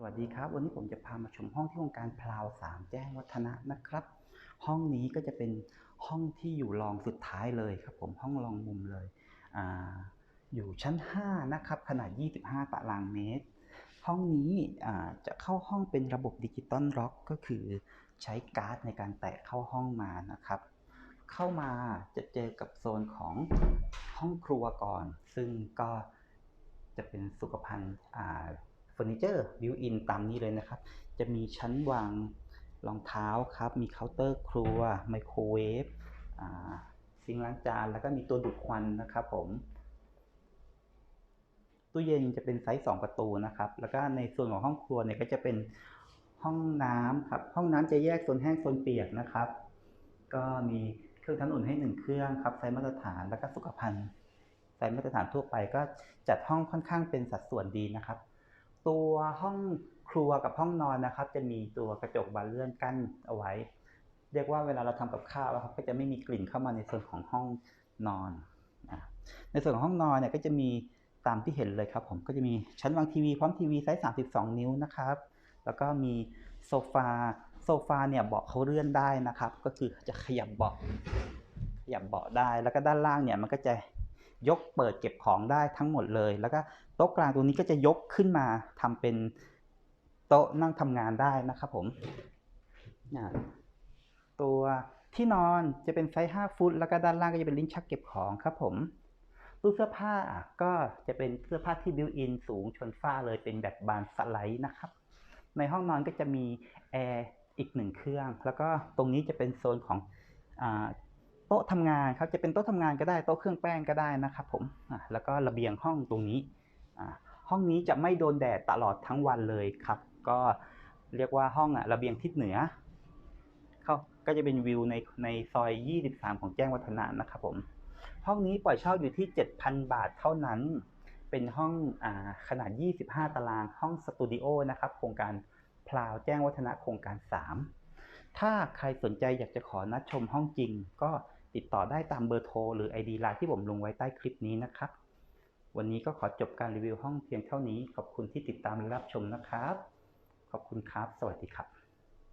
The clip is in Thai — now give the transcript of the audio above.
สวัสดีครับ วันนี้ผมจะพามาชมห้องที่โครงการพลาวสามแจ้งวัฒนะนะครับ ห้องนี้ก็จะเป็นห้องที่อยู่รองสุดท้ายเลยครับ ผมห้องรองมุมเลยออยู่ชั้น 5 นะครับ ขนาด 25 ตารางเมตร ห้องนี้จะเข้าห้องเป็นระบบดิจิตอลล็อก ก็คือใช้การ์ดในการแตะเข้าห้องมานะครับ เข้ามาจะเจอกับโซนของห้องครัวก่อน ซึ่งก็จะเป็นสุขภัณฑ์ ฟอร์นิเจอร์บิวอินตามนี้เลยนะครับ จะมีชั้นวางรองเท้าครับ มีเคาน์เตอร์ครัว ไมโครเวฟอ่าซิงล้างจาน แล้วก็มีตัวดูดควันนะครับผมตู้เย็นจะเป็นไซส์2ประตูนะครับ แล้วก็ในส่วนของห้องครัวเนี่ยก็จะเป็นห้องน้ำครับ ห้องน้ำจะแยกโซนแห้งโซนเปียกนะครับ ก็มีเครื่องทำอุ่นให้หนึ่งเครื่องครับไซส์มาตรฐานแล้วก็สุขภัณฑ์ไซส์มาตรฐานทั่วไปก็จัดห้องค่อนข้างเป็นสัดส่วนดีนะครับ ตัวห้องครัวกับห้องนอนนะครับ จะมีตัวกระจกบานเลื่อนกั้นเอาไว้ เรียกว่าเวลาเราทำกับข้าวครับก็จะไม่มีกลิ่นเข้ามาในส่วนของห้องนอนอะในส่วนของห้องนอนเนี่ยก็จะมีตามที่เห็นเลยครับ ผมก็จะมีชั้นวางทีวีพร้อมทีวีไซส์ 32 นิ้วนะครับ แล้วก็มีโซฟาโซฟาเนี่ยเบาะเขาเลื่อนได้นะครับ ก็คือจะขยับเบาะขยับเบาะได้แล้วก็ด้านล่างเนี่ยมันก็จะ ยกเปิดเก็บของได้ทั้งหมดเลย แล้วก็โต๊ะกลางตรงนี้ก็จะยกขึ้นมาทำเป็นโต๊ะนั่งทำงานได้นะครับผมตัวที่นอนจะเป็นไซส์ 5 ฟุต แล้วก็ด้านล่างก็จะเป็นลิ้นชักเก็บของครับผมตู้เสื้อผ้าก็จะเป็นเสื้อผ้าที่บิวอินสูงชนฝ้าเลยเป็นแบบบานสไลด์นะครับ ในห้องนอนก็จะมีแอร์อีกหนึ่งเครื่อง แล้วก็ตรงนี้จะเป็นโซนของ โต๊ะทำงานครับจะเป็นโต๊ะทำงานก็ได้โต๊ะเครื่องแป้งก็ได้นะครับผมแล้วก็ระเบียงห้องตรงนี้ห้องนี้จะไม่โดนแดดตลอดทั้งวันเลยครับ ก็เรียกว่าห้องอะระเบียงทิศเหนือเขาก็จะเป็นวิวในในซอย 23 ของแจ้งวัฒนะนะครับผมห้องนี้ปล่อยเช่าอยู่ที่ 7,000 บาทเท่านั้น เป็นห้องอขนาด 25 ตารางห้องสตูดิโอนะครับโครงการพลาวแจ้งวัฒนะโครงการ 3 ถ้าใครสนใจอยากจะขอนัดชมห้องจริงก็ ติดต่อได้ตามเบอร์โทรหรือ ID ไลน์ที่ผมลงไว้ใต้คลิปนี้นะครับ วันนี้ก็ขอจบการรีวิวห้องเพียงเท่านี้ ขอบคุณที่ติดตามและรับชมนะครับ ขอบคุณครับ สวัสดีครับ